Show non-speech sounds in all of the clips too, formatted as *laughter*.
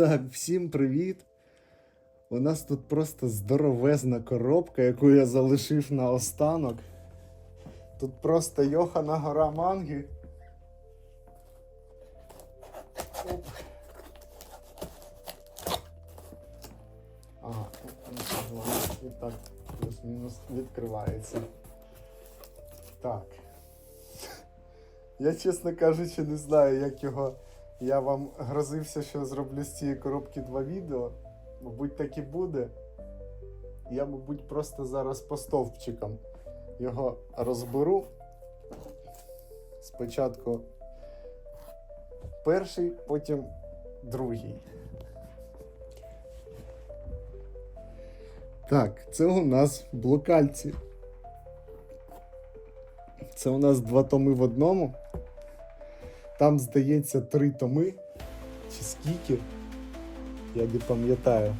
Так, всім привіт! У нас тут просто здоровезна коробка, яку я залишив на останок. Тут просто йохана гора манги. Оп. І так плюс-мінус відкривається. Так. Я, чесно кажучи, не знаю, як його. Я вам грозився, що зроблю з цієї коробки два відео. Мабуть, так і буде. Я, мабуть, просто зараз по стовпчикам його розберу. Спочатку перший, потім другий. Так, це у нас блокальці. Це у нас два томи в одному. Там, здається, три томи. Чи скільки? Я не пам'ятаю.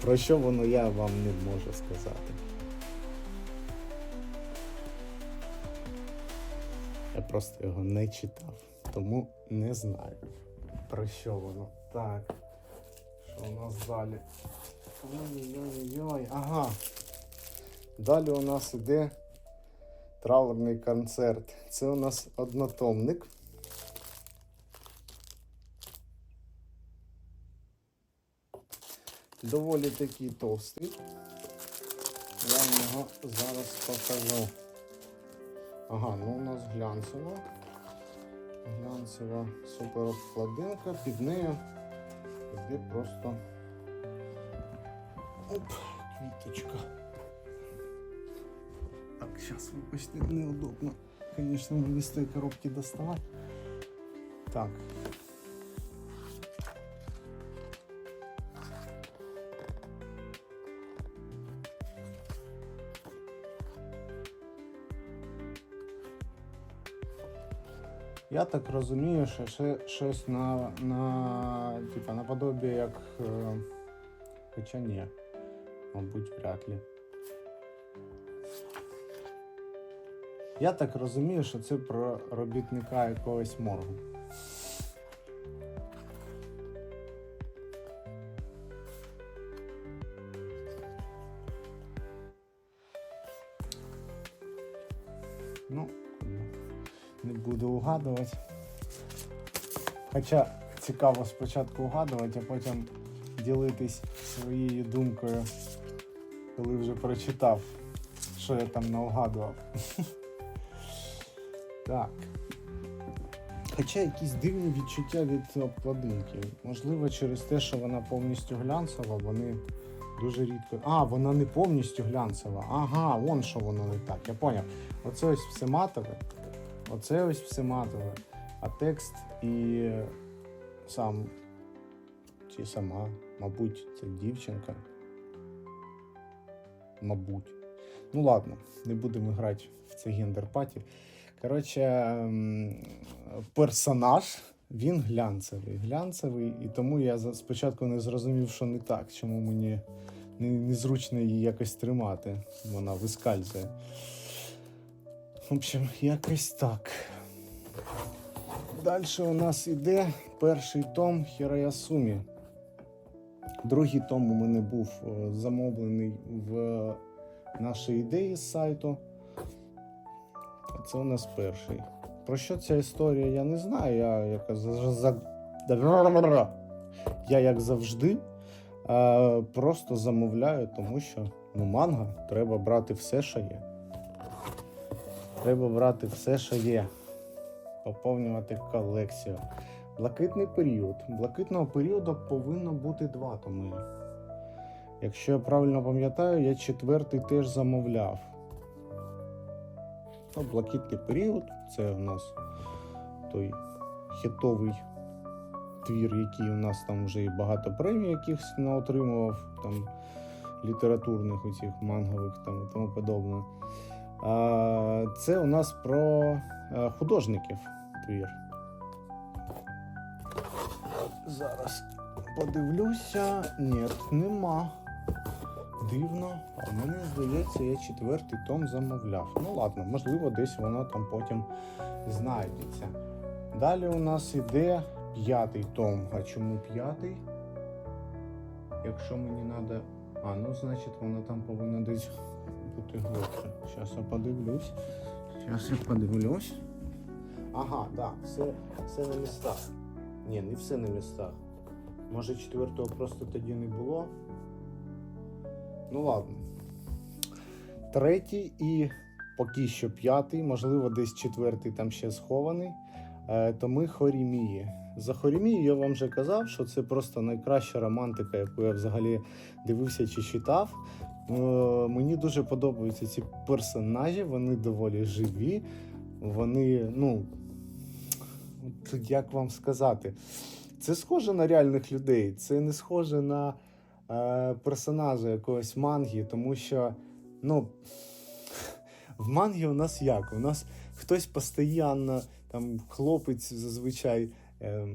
Про що воно я вам не можу сказати. Просто його не читав, тому не знаю про що воно. Так. Що у нас далі? Ой-ой-ой. Ага. Далі у нас іде траурний концерт. Це у нас однотомник. Доволі такий товстий. Я вам його зараз покажу. Ага, ну у нас глянцева. Глянцева супер обкладинка. Під нею йде просто оп, квіточка. Так, зараз вибачте, неудобно. Звісно, мені коробки доставати. Так. Я так розумію, що ще щось на, на, типа, наподобі як. Е, хоча ні, мабуть, вряд ли. Я так розумію, що це про робітника якогось моргу. Буду угадувати. Хоча цікаво спочатку угадувати, а потім ділитись своєю думкою, коли вже прочитав, що я там наугадував. *laughs* Так. Хоча якісь дивні відчуття від обкладинки. Можливо, через те, що вона повністю глянцева, вони дуже рідко. А, вона не повністю глянцева. Ага, вон що воно не так. Я поняв. Оце ось все матове. Оце ось все матове. А текст і сам чи сама, мабуть, це дівчинка. Мабуть. Ну ладно, не будемо грати в це гендер-паті. Коротше, персонаж, він глянцевий. Глянцевий, і тому я спочатку не зрозумів, що не так, чому мені незручно її якось тримати. Вона вискальзує. В общем, якось так. Далі у нас іде перший том Хіраясумі. Другий том у мене був е, замовлений в нашій ідеї з сайту. А це у нас перший. Про що ця історія, я не знаю. Я як, я, як завжди е, просто замовляю, тому що ну, манга треба брати все, що є. Треба брати все, що є. Поповнювати колекцію. Блакитний період. Блакитного періоду повинно бути два томи. Якщо я правильно пам'ятаю, я четвертий теж замовляв. Ну, блакитний період це у нас той хітовий твір, який у нас там вже і багато премій якихось наотримував, там літературних оцих мангових там і тому подобне. Це у нас про е, художників твір. Зараз подивлюся. Ні, нема. Дивно. А мені здається, я четвертий том замовляв. Ну ладно, можливо, десь воно там потім знайдеться. Далі у нас іде п'ятий том. А чому п'ятий? Якщо мені треба. А, ну значить воно там повинно десь бути глибше. Зараз я подивлюсь. Зараз я подивлюсь. Ага, так, все, все на містах. Ні, не все на містах. Може четвертого просто тоді не було. Ну ладно. Третій і поки що п'ятий, можливо, десь четвертий там ще схований. Е, то ми Хорімії. За Хорімію я вам вже казав, що це просто найкраща романтика, яку я взагалі дивився чи читав. Е, мені дуже подобаються ці персонажі, вони доволі живі. Вони, ну, як вам сказати, це схоже на реальних людей, це не схоже на е, персонажа якогось манги, тому що, ну, в мангі у нас як? У нас хтось постійно, там, хлопець зазвичай е,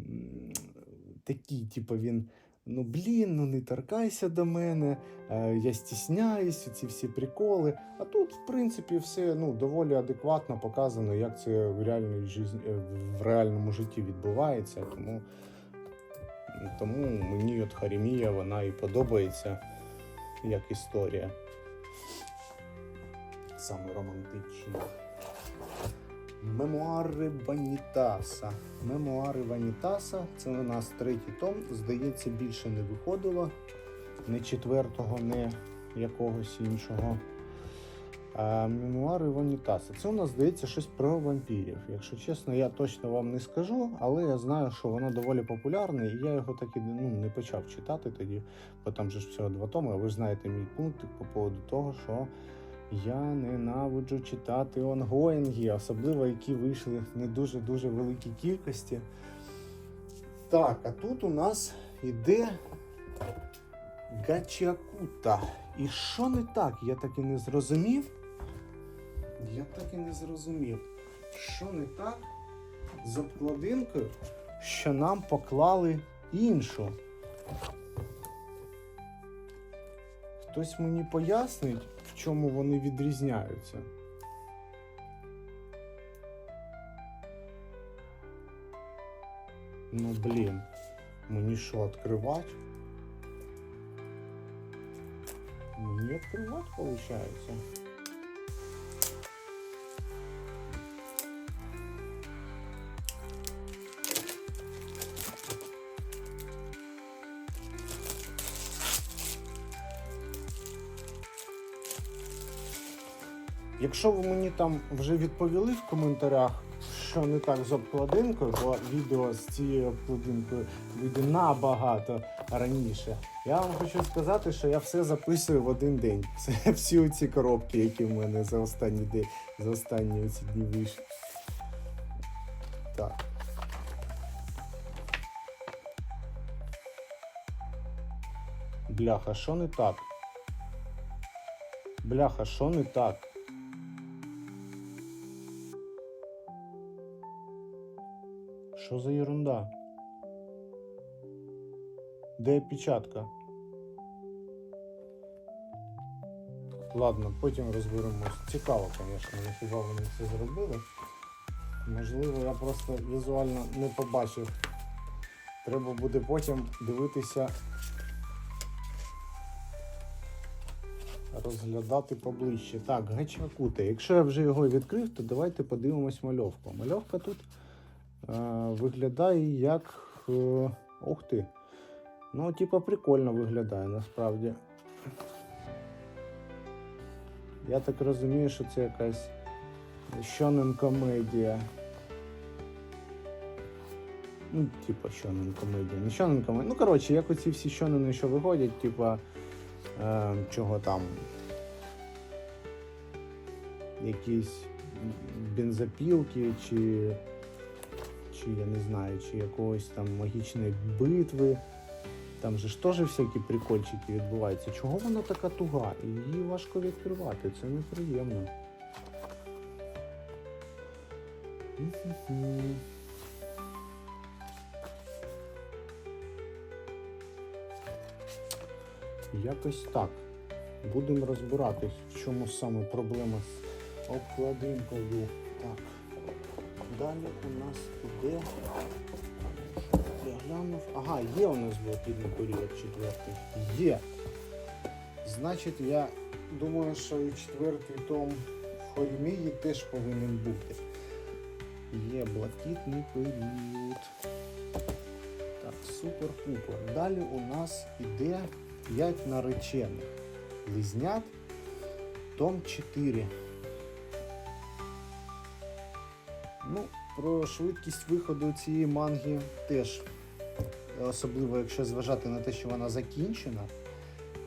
такий, типу, він. Ну блін, ну не торкайся до мене, е, я стісняюсь, ці всі приколи. А тут, в принципі, все ну, доволі адекватно показано, як це в, реальній житті, в реальному житті відбувається. Тому, тому мені от Харімія вона і подобається як історія. Саме романтична. Мемуари Ванітаса. Мемуари Ванітаса це у нас третій том. Здається, більше не виходило. Не четвертого, не якогось іншого. А, мемуари Ванітаса. Це у нас здається щось про вампірів. Якщо чесно, я точно вам не скажу, але я знаю, що воно доволі популярне, і я його так і ну, не почав читати тоді, бо там же ж всього два томи. А ви ж знаєте мій пункт по поводу того, що. Я ненавиджу читати онгоїнги, особливо які вийшли не дуже-дуже великій кількості. Так, а тут у нас іде Гачакута. І що не так? Я так і не зрозумів. Я так і не зрозумів, що не так з обкладинкою, що нам поклали іншу. Хтось мені пояснить, в чому вони відрізняються. Ну блін, мені що, відкривати? Мені відкривати виходить. Якщо ви мені там вже відповіли в коментарях, що не так з обкладинкою, бо відео з цією обкладинкою вийде набагато раніше. Я вам хочу сказати, що я все записую в один день. *laughs* Це всі ці коробки, які в мене за останні дні, за останні ці дні вийшли. Так. Бляха, що не так? Бляха, що не так? Що за ерунда? Де печатка? Ладно, потім розберемось. Цікаво, звісно, нафіга вони це зробили. Можливо, я просто візуально не побачив. Треба буде потім дивитися, розглядати поближче. Так, гачакута. Якщо я вже його відкрив, то давайте подивимось мальовку. Мальовка тут виглядає як. Е, ух ти. Ну, типа, прикольно виглядає насправді. Я так розумію, що це якась шонен комедія. Ну, типа шонен комедія. Не шонен комедія. Ну, коротше, як оці всі шонени, що виходять, типа е, чого там. Якісь бензопілки, чи, чи я не знаю, чи якогось там магічної битви. Там же ж теж всякі прикольчики відбуваються. Чого вона така туга? Її важко відкривати, це неприємно. Якось так. Будемо розбиратись, в чому саме проблема з обкладинкою. Так. Далі у нас іде. Глянув. Ага, є у нас блокідний період четвертий. Є. Значить, я думаю, що і четвертий том в Хольмії теж повинен бути. Є блакитний період. Так, супер-пупер. Далі у нас іде 5 наречених. Близнят. Том 4. Про швидкість виходу цієї манги теж, особливо якщо зважати на те, що вона закінчена,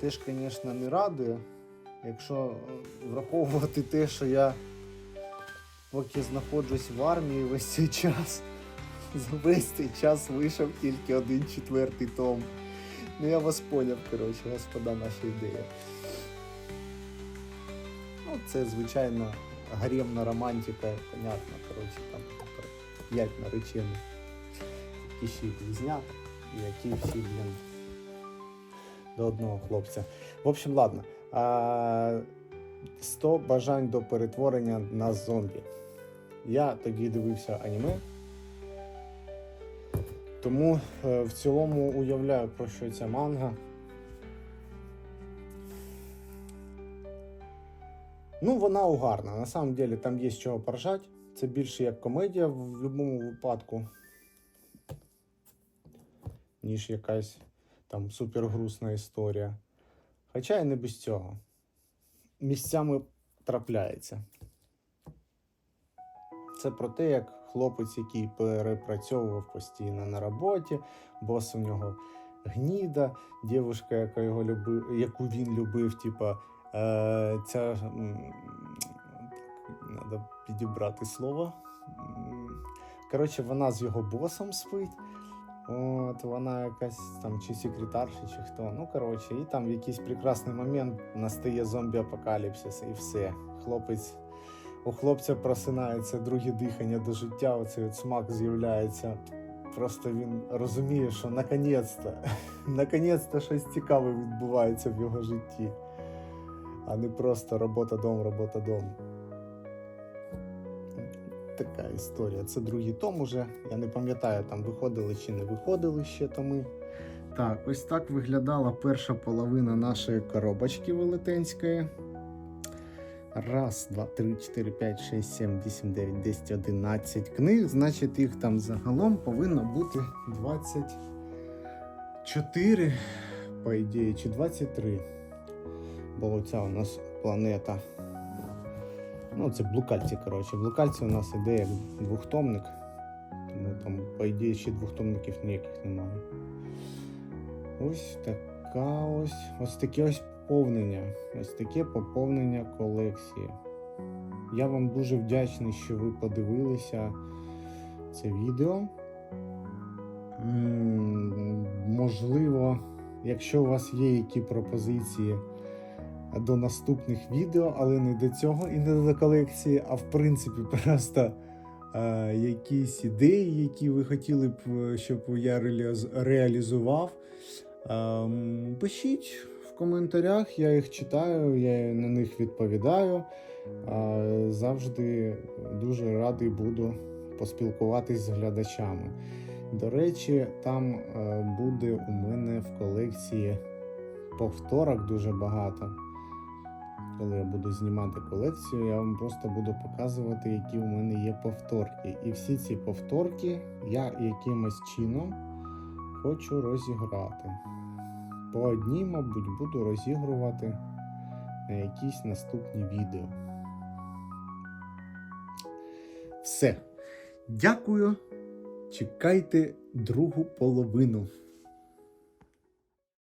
теж, звісно, не радує. Якщо е, враховувати те, що я поки знаходжусь в армії весь цей час, за *laughs* весь цей час вийшов тільки один четвертий том. Ну я вас поняв, коротше, господа наша ідея. Ну, це, звичайно, гаремна романтика, понятно, коротше, там про п'ять наречених, які ще й близнят, і які всі, блін, до одного хлопця. В общем, ладно. А, 100 бажань до перетворення на зомбі. Я тоді дивився аніме. Тому е, в цілому уявляю, про що ця манга. Ну, вона угарна. На самом деле там є з чого поржати. Це більше як комедія в будь-якому випадку, ніж якась там супергрусна історія. Хоча і не без цього. Місцями трапляється. Це про те, як хлопець, який перепрацьовував постійно на роботі, бос у нього гніда, дівчинка, яка його люби, яку він любив, типа, е, ця треба підібрати слово. Коротше, вона з його босом спить. От вона якась там чи секретарша, чи хто. Ну, коротше, і там в якийсь прекрасний момент настає зомбі-апокаліпсис і все. Хлопець у хлопця просинається друге дихання до життя, оцей от смак з'являється. Просто він розуміє, що наконець-то, *laughs* наконець-то щось цікаве відбувається в його житті, а не просто робота дом, робота дом. Така історія. Це другий том уже. Я не пам'ятаю, там виходили чи не виходили ще томи. Так, ось так виглядала перша половина нашої коробочки велетенської. Раз, два, три, чотири, п'ять, шість, сім, вісім, дев'ять, десять, одинадцять книг. Значить, їх там загалом повинно бути 24, по ідеї, чи 23. Бо оця у нас планета. Ну, це блукальці, коротше. Блукальці у нас іде як двохтомник. Тому там, по ідеї, ще двохтомників ніяких немає. Ось така ось. Ось таке ось поповнення. Ось таке поповнення колекції. Я вам дуже вдячний, що ви подивилися це відео. Можливо, якщо у вас є які пропозиції до наступних відео, але не до цього і не до колекції, а в принципі *laughs* просто е, якісь ідеї, які ви хотіли б, е, щоб я реалізував. Ем, Пишіть в коментарях, я їх читаю, я на них відповідаю. Е, Завжди дуже радий буду поспілкуватись з глядачами. До речі, там е, буде у мене в колекції повторок дуже багато. Коли я буду знімати колекцію, я вам просто буду показувати, які у мене є повторки. І всі ці повторки я якимось чином хочу розіграти. По одній, мабуть, буду розігрувати на якісь наступні відео. Все. Дякую. Чекайте другу половину.